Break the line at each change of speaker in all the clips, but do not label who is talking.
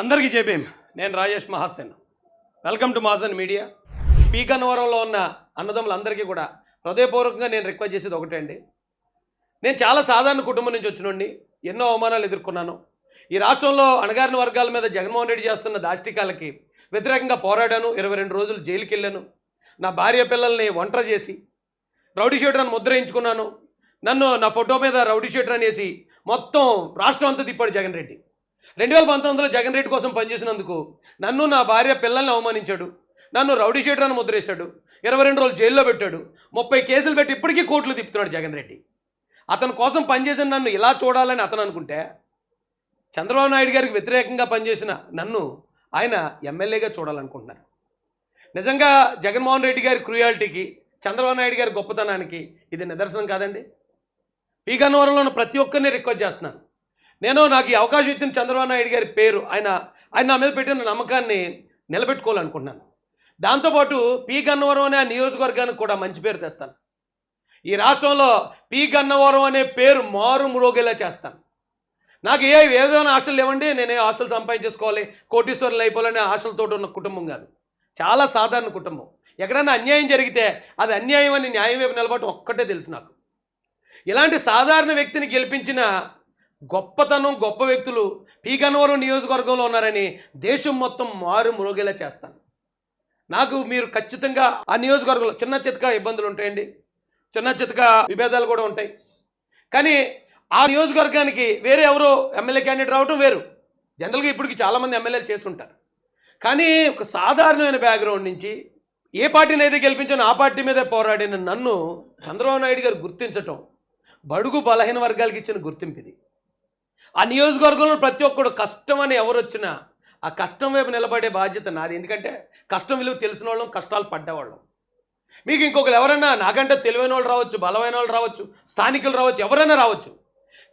అందరికీ జేబీం నేను Rajesh Mahasen. Welcome to Mahasen media P గన్నవరంలో ఉన్న అన్నదమ్ములందరికీ కూడా హృదయపూర్వకంగా నేను రిక్వెస్ట్ చేసేది ఒకటే అండి. నేను చాలా సాధారణ కుటుంబం నుంచి వచ్చినండి ఎన్నో అవమానాలు ఎదుర్కొన్నాను. ఈ రాష్ట్రంలో అణగారిన వర్గాల మీద జగన్మోహన్ రెడ్డి చేస్తున్న దాష్టికాలకి వ్యతిరేకంగా పోరాడాను. ఇరవై రెండు రోజులు జైలుకి వెళ్ళాను నా భార్య పిల్లల్ని ఒంటరి చేసి రౌడీ షీటర్ అని ముద్రయించుకున్నాను నన్ను నా ఫోటో మీద రౌడీ షీటర్ అనేసి మొత్తం రాష్ట్రం అంతా తిప్పాడు జగన్ రెడ్డి. రెండు వేల పంతొమ్మిదిలో జగన్ రెడ్డి కోసం పనిచేసినందుకు నన్ను నా భార్య పిల్లల్ని అవమానించాడు. నన్ను రౌడీ షీటర్ అని ముద్రేశాడు. ఇరవై రెండు రోజులు జైల్లో పెట్టాడు. ముప్పై కేసులు పెట్టి ఇప్పటికీ కోర్టులు తిప్పుతున్నాడు జగన్ రెడ్డి. అతని కోసం పనిచేసిన నన్ను ఇలా చూడాలని అతను అనుకుంటే చంద్రబాబు నాయుడు గారికి వ్యతిరేకంగా పనిచేసిన నన్ను ఆయన ఎమ్మెల్యేగా చూడాలనుకుంటున్నారు. నిజంగా జగన్మోహన్ రెడ్డి గారి క్రూయాలిటీకి చంద్రబాబు నాయుడు గారి గొప్పతనానికి ఇది నిదర్శనం కాదండి. పీ గన్నవరంలో ప్రతి ఒక్కరిని రిక్వెస్ట్ చేస్తున్నాను. నేను నాకు ఈ అవకాశం ఇచ్చిన చంద్రబాబు నాయుడు గారి పేరు ఆయన ఆయన నా మీద పెట్టిన నమ్మకాన్ని నిలబెట్టుకోవాలనుకుంటున్నాను. దాంతోపాటు పీ గన్నవరం అనే ఆ నియోజకవర్గానికి కూడా మంచి పేరు తెస్తాను. ఈ రాష్ట్రంలో పీ గన్నవరం అనే పేరు మారు మురోగేలా చేస్తాను. నాకు ఏ ఏదైనా ఆశలు లేవండి నేనే ఆశలు సంపాదించేసుకోవాలి కోటీశ్వరులు అయిపోవాలనే ఆశలతో ఉన్న కుటుంబం కాదు. చాలా సాధారణ కుటుంబం. ఎక్కడైనా అన్యాయం జరిగితే అది అన్యాయం అని న్యాయం వైపు నిలబడటం ఒక్కటే తెలుసు నాకు. ఇలాంటి సాధారణ వ్యక్తిని గెలిపించిన గొప్పతనం గొప్ప వ్యక్తులు పీ నియోజకవర్గంలో ఉన్నారని దేశం మొత్తం మారు మురుగేలా చేస్తాను. నాకు మీరు ఖచ్చితంగా ఆ నియోజకవర్గంలో చిన్న చితక ఇబ్బందులు ఉంటాయండి. చిన్న చితక విభేదాలు కూడా ఉంటాయి. కానీ ఆ నియోజకవర్గానికి వేరే ఎవరో ఎమ్మెల్యే క్యాండిడేట్ రావటం వేరు. జనరల్గా ఇప్పటికి చాలామంది ఎమ్మెల్యేలు చేస్తుంటారు. కానీ ఒక సాధారణమైన బ్యాక్గ్రౌండ్ నుంచి ఏ పార్టీని అయితే గెలిపించానో ఆ పార్టీ మీదే పోరాడిన నన్ను చంద్రబాబు నాయుడు గారు గుర్తించటం బడుగు బలహీన వర్గాలకు ఇచ్చిన గుర్తింపు ఇది. ఆ నియోజకవర్గంలో ప్రతి ఒక్కడు కష్టం అని ఎవరు వచ్చినా ఆ కష్టం వైపు నిలబడే బాధ్యత నాది. ఎందుకంటే కష్టం విలువ తెలిసిన వాళ్ళం కష్టాలు పడ్డవాళ్ళం. మీకు ఇంకొకరు ఎవరైనా నాకంటే తెలివైన వాళ్ళు రావచ్చు బలమైన వాళ్ళు రావచ్చు స్థానికులు రావచ్చు ఎవరైనా రావచ్చు.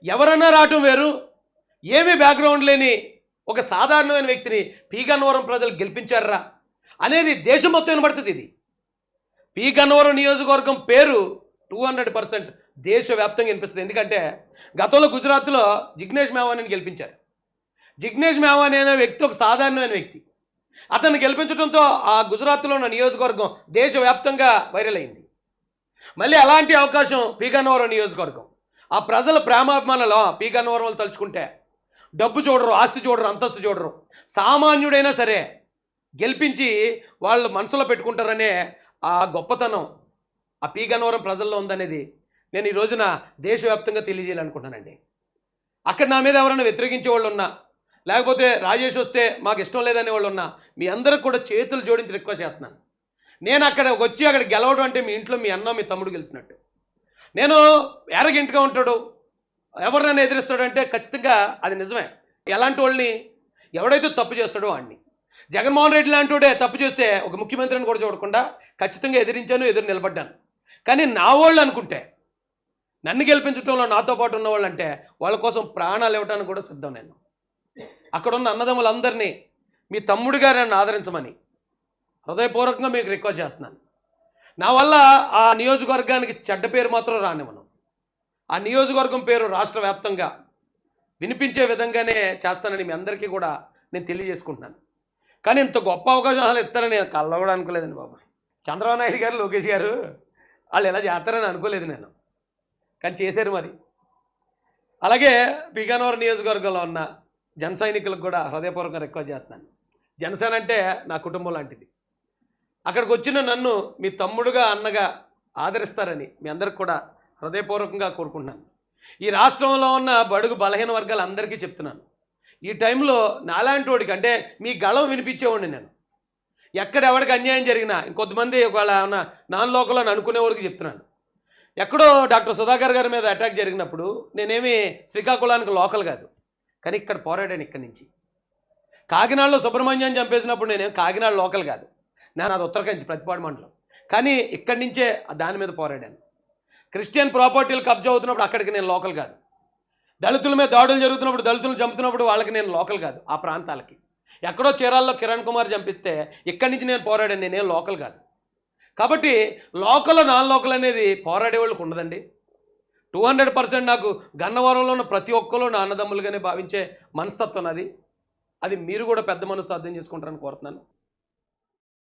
ఎవరైనా రావటం వేరు. ఏమీ బ్యాక్గ్రౌండ్ లేని ఒక సాధారణమైన వ్యక్తిని పీగన్నవరం ప్రజలు గెలిపించారా అనేది దేశం మొత్తం వినబడుతుంది ఇది. పీగన్నవరం నియోజకవర్గం పేరు టూ హండ్రెడ్ పర్సెంట్ దేశవ్యాప్తంగా వినిపిస్తుంది. ఎందుకంటే గతంలో గుజరాత్లో జిగ్నేష్ మేవానిని గెలిపించారు. జిగ్నేష్ మేవాని అనే వ్యక్తి ఒక సాధారణమైన వ్యక్తి. అతన్ని గెలిపించడంతో ఆ గుజరాత్లో ఉన్న నియోజకవర్గం దేశవ్యాప్తంగా వైరల్ అయింది. మళ్ళీ అలాంటి అవకాశం పీగన్నవరం నియోజకవర్గం. ఆ ప్రజల ప్రేమాభిమానాలు పీగన్నవరం తలుచుకుంటే డబ్బు చూడరు ఆస్తి చూడరు అంతస్తు చూడరు. సామాన్యుడైనా సరే గెలిపించి వాళ్ళు మనసులో పెట్టుకుంటారనే ఆ గొప్పతనం ఆ పీ ప్రజల్లో ఉందనేది నేను ఈ రోజున దేశవ్యాప్తంగా తెలియజేయాలనుకుంటున్నానండి. అక్కడ నా మీద ఎవరైనా వ్యతిరేకించే వాళ్ళు ఉన్నా లేకపోతే రాజేష్ వస్తే మాకు ఇష్టం లేదనే వాళ్ళు ఉన్నా మీ అందరికి కూడా చేతులు జోడించి రిక్వెస్ట్ చేస్తున్నాను. నేను అక్కడ వచ్చి అక్కడ గెలవడం అంటే మీ ఇంట్లో మీ అన్న మీ తమ్ముడు గెలిచినట్టు. నేను ఎరగింటిగా ఉంటాడు. ఎవరు నన్ను ఎదిరిస్తాడంటే ఖచ్చితంగా అది నిజమే. ఎలాంటి వాళ్ళని ఎవడైతే తప్పు చేస్తాడో వాడిని. జగన్మోహన్ రెడ్డి లాంటి తప్పు చేస్తే ఒక ముఖ్యమంత్రిని కూడా చూడకుండా ఖచ్చితంగా ఎదిరించాను ఎదురు నిలబడ్డాను. కానీ నా వాళ్ళు అనుకుంటే నన్ను గెలిపించడంలో నాతో పాటు ఉన్న వాళ్ళు అంటే వాళ్ళ కోసం ప్రాణాలు ఇవ్వడానికి కూడా సిద్ధం నేను. అక్కడ ఉన్న అన్నదమ్ములందరినీ మీ తమ్ముడిగా నన్ను ఆదరించమని హృదయపూర్వకంగా మీకు రిక్వెస్ట్ చేస్తున్నాను. నా వల్ల ఆ నియోజకవర్గానికి చెడ్డ పేరు మాత్రం రానివ్వను. ఆ నియోజకవర్గం పేరు రాష్ట్ర వ్యాప్తంగా వినిపించే విధంగానే చేస్తానని మీ అందరికీ కూడా నేను తెలియజేసుకుంటున్నాను. కానీ ఇంత గొప్ప అవకాశాలు ఇస్తానని నేను కళ్ళ కూడా అనుకోలేదండి బాబు. చంద్రబాబు నాయుడు గారు లోకేష్ గారు వాళ్ళు ఎలా చేస్తారని అనుకోలేదు నేను. కానీ చేశారు మరి. అలాగే పీకానవరం నియోజకవర్గంలో ఉన్న జన సైనికులకు కూడా హృదయపూర్వకంగా రిక్వెస్ట్ చేస్తున్నాను. జనసేన అంటే నా కుటుంబం లాంటిది. అక్కడికి వచ్చిన నన్ను మీ తమ్ముడుగా అన్నగా ఆదరిస్తారని మీ అందరికి కూడా హృదయపూర్వకంగా కోరుకుంటున్నాను. ఈ రాష్ట్రంలో ఉన్న బడుగు బలహీన వర్గాలు అందరికీ చెప్తున్నాను. ఈ టైంలో నాలాంటి వాడికి అంటే మీ గళం వినిపించేవాడిని నేను. ఎక్కడ ఎవరికి అన్యాయం జరిగినా ఇంకొంతమంది ఒకవేళ ఏమన్నా నాన్ లోకల్ అని అనుకునేవాడికి చెప్తున్నాను. ఎక్కడో డాక్టర్ సుధాకర్ గారి మీద అటాక్ జరిగినప్పుడు నేనేమి శ్రీకాకుళానికి లోకల్ కాదు. కానీ ఇక్కడ పోరాడాను ఇక్కడి నుంచి. కాకినాడలో సుబ్రహ్మణ్యం చంపేసినప్పుడు నేనేం కాకినాడ లోకల్ కాదు. నేను అది ఉత్తరాఖండ్ ప్రతిపాడు మండలం. కానీ ఇక్కడి నుంచే దాని మీద పోరాడాను. క్రిస్టియన్ ప్రాపర్టీలు కబ్జా అవుతున్నప్పుడు అక్కడికి నేను లోకల్ కాదు. దళితుల మీద దాడులు జరుగుతున్నప్పుడు దళితులు చంపుతున్నప్పుడు వాళ్ళకి నేను లోకల్ కాదు ఆ ప్రాంతాలకి. ఎక్కడో చీరాల్లో కిరణ్ కుమార్ చంపిస్తే ఇక్కడి నుంచి నేను పోరాడాను నేనేం లోకల్ కాదు. కాబట్టి లోకల్ నాన్ లోకల్ అనేది పోరాడే వాళ్ళకి ఉండదండి. టూ హండ్రెడ్ పర్సెంట్ నాకు గన్నవరంలో ఉన్న ప్రతి ఒక్కరు నా అన్నదమ్ములుగానే భావించే మనస్తత్వం అది అది మీరు కూడా పెద్ద మనసుతో అర్థం చేసుకుంటారని కోరుతున్నాను.